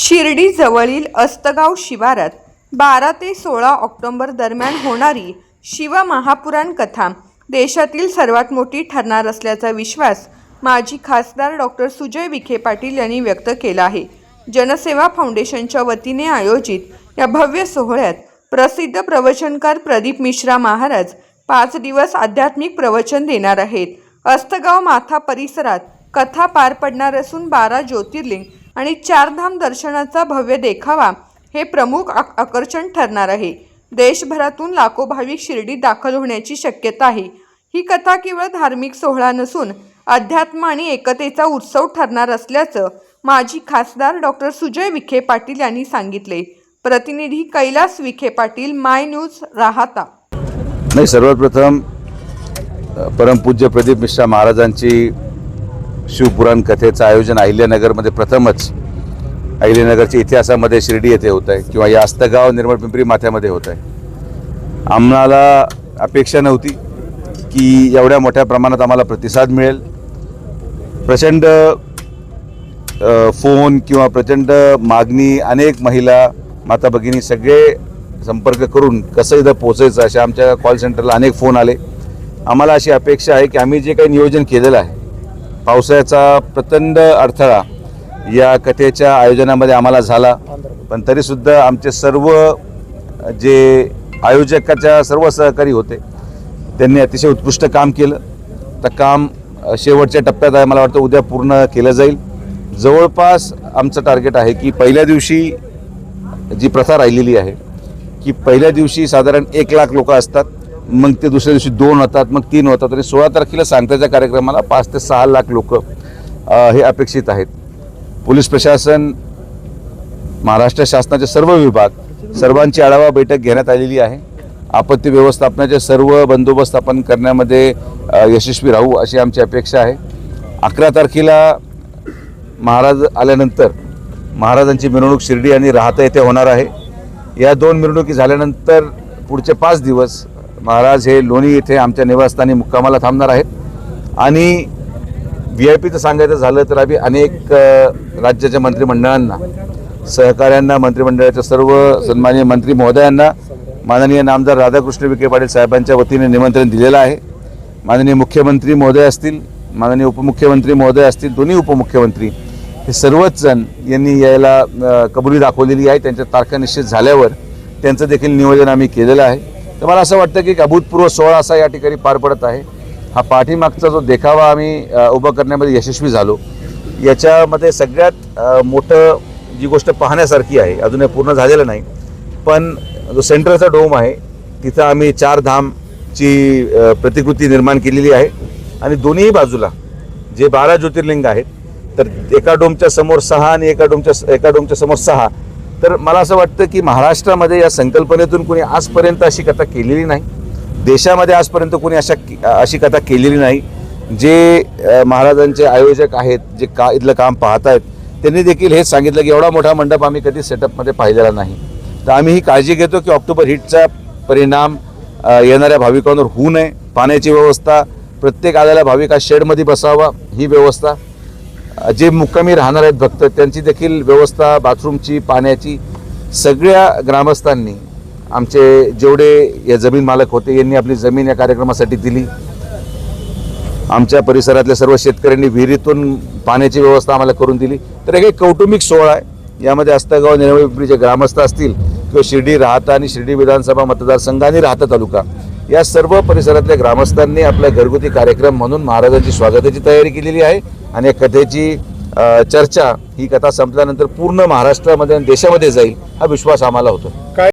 शिर्डीजवळील अस्तगाव शिवारात बारा ते सोळा ऑक्टोबर दरम्यान होणारी शिवमहापुराण कथा देशातील सर्वात मोठी ठरणार असल्याचा विश्वास माजी खासदार डॉक्टर सुजय विखे पाटील यांनी व्यक्त केला आहे. जनसेवा फाउंडेशनच्या वतीने आयोजित या भव्य सोहळ्यात प्रसिद्ध प्रवचनकार प्रदीप मिश्रा महाराज पाच दिवस आध्यात्मिक प्रवचन देणार आहेत. अस्तगाव माथा परिसरात कथा पार पडणार असून बारा ज्योतिर्लिंग आणि चारधाम दर्शनाचा भव्य देखावा हे प्रमुख आक- आकर्षण ठरणार आहे. देशभरातून लाखो भाविक शिर्डीत दाखल होण्याची शक्यता आहे. ही कथा केवळ धार्मिक सोहळा नसून अध्यात्म आणि एकतेचा उत्सव ठरणार असल्याचं माजी खासदार डॉक्टर सुजय विखे पाटील यांनी सांगितले. प्रतिनिधी कैलास विखे पाटील माय न्यूज राहता. नाही सर्वप्रथम परमपूज्य प्रदीप मिश्रा महाराजांची शिवपुराण कथेचं आयोजन अहिल्यानगरमध्ये प्रथमच अहिल्यानगरच्या इतिहासामध्ये शिर्डी येथे होत आहे किंवा या अस्तगाव निर्मळ पिंपरी माथ्यामध्ये होत आहे. आम्हाला अपेक्षा नव्हती की एवढ्या मोठ्या प्रमाणात आम्हाला प्रतिसाद मिळेल. प्रचंड फोन किंवा प्रचंड मागणी अनेक महिला माता भगिनी सगळे संपर्क करून कसं इथं पोचायचं अशा आमच्या कॉल सेंटरला अनेक फोन आले. आम्हाला अशी अपेक्षा आहे की आम्ही जे काही नियोजन केलेलं आहे पावसाळ्याचा प्रचंड अडथळा या कथेच्या आयोजनामध्ये आम्हाला झाला. पण तरीसुद्धा आमचे सर्व जे आयोजकाच्या सर्व सहकारी होते त्यांनी अतिशय उत्कृष्ट काम केलं. तर काम शेवटच्या टप्प्यात आहे मला वाटतं उद्या पूर्ण केलं जाईल. जवळपास आमचं टार्गेट आहे की पहिल्या दिवशी जी प्रथा राहिलेली आहे की पहिल्या दिवशी साधारण एक लाख लोक असतात. मग ते दुसऱ्या दिवशी दोन होतात मग तीन होतात. आणि सोळा तारखेला सांगताच्या कार्यक्रमाला पाच ते सहा लाख लोक हे अपेक्षित आहेत. पोलीस प्रशासन महाराष्ट्र शासनाचे सर्व विभाग सर्वांची आढावा बैठक घेण्यात आलेली आहे. आपत्ती व्यवस्थापनाचे सर्व बंदोबस्त आपण करण्यामध्ये यशस्वी राहू अशी आमची अपेक्षा आहे. अकरा तारखेला महाराज आल्यानंतर महाराजांची मिरवणूक शिर्डी आणि राहता येथे होणार आहे. या दोन मिरवणुकी झाल्यानंतर पुढचे पाच दिवस महाराज हे लोणी येथे आमच्या निवासस्थानी मुक्कामाला थांबणार आहेत. आणि व्ही आय पीचं सांगायचं झालं तर आम्ही अनेक राज्याच्या मंत्रिमंडळांना सहकाऱ्यांना मंत्रिमंडळाच्या सर्व सन्माननीय मंत्री महोदयांना माननीय नामदार राधाकृष्ण विखे पाटील साहेबांच्या वतीने निमंत्रण दिलेलं आहे. माननीय मुख्यमंत्री महोदय असतील माननीय उपमुख्यमंत्री महोदय असतील दोन्ही उपमुख्यमंत्री हे सर्वच जण यांनी यायला कबुली दाखवलेली आहे. त्यांच्या तारखा निश्चित झाल्यावर त्यांचं देखील नियोजन आम्ही केलेलं आहे. तर मला असं वाटतं की एक अभूतपूर्व सोहळा असा या ठिकाणी पार पडत आहे. हा पाठीमागचा जो देखावा आम्ही उभं उभा करण्यामध्ये यशस्वी झालो. याच्यामध्ये सगळ्यात मोठं जी गोष्ट पाहण्यासारखी आहे अजूनही पूर्ण झालेलं नाही पण जो सेंट्रलचा डोम आहे तिथं आम्ही चार धामची प्रतिकृती निर्माण केलेली आहे. आणि दोन्ही बाजूला जे बारा ज्योतिर्लिंग आहेत तर एका डोमच्या समोर सहा आणि एका डोमच्या एका डोमच्या समोर सहा तर मला असं वाटतं की महाराष्ट्रामध्ये या संकल्पनेतून कोणी आजपर्यंत अशी कथा केलेली नाही. देशामध्ये आजपर्यंत कोणी अशा अशी कथा केलेली नाही. जे महाराजांचे आयोजक आहेत जे का इथलं काम पाहत आहेत त्यांनी देखील हेच सांगितलं की एवढा मोठा मंडप आम्ही कधी सेटअपमध्ये पाहिलेला नाही. तर आम्ही ही काळजी घेतो की ऑक्टोबर हिटचा परिणाम येणाऱ्या भाविकांवर होऊ नये. पाण्याची व्यवस्था प्रत्येक आलेल्या भाविका शेडमध्ये बसावा ही व्यवस्था जे मुक्कामी राहणार आहेत भक्त त्यांची देखील व्यवस्था बाथरूमची पाण्याची सगळ्या ग्रामस्थांनी आमचे जेवढे या जमीन मालक होते यांनी आपली जमीन या कार्यक्रमासाठी दिली. आमच्या परिसरातल्या सर्व शेतकऱ्यांनी विहिरीतून पाण्याची व्यवस्था आम्हाला करून दिली. तर एक एक कौटुंबिक सोहळा आहे. यामध्ये अस्तगाव निर्मळ पिंपरीचे ग्रामस्थ असतील किंवा शिर्डी राहता आणि शिर्डी विधानसभा मतदारसंघ आणि राहता तालुका या सर्व परिसरातल्या ग्रामस्थांनी आपल्या घरगुती कार्यक्रम म्हणून महाराजांची स्वागताची तयारी केलेली आहे आणि या कथेची चर्चा ही कथा संपल्यानंतर पूर्ण महाराष्ट्रामध्ये आणि देशामध्ये जाईल हा विश्वास आम्हाला होतो. काय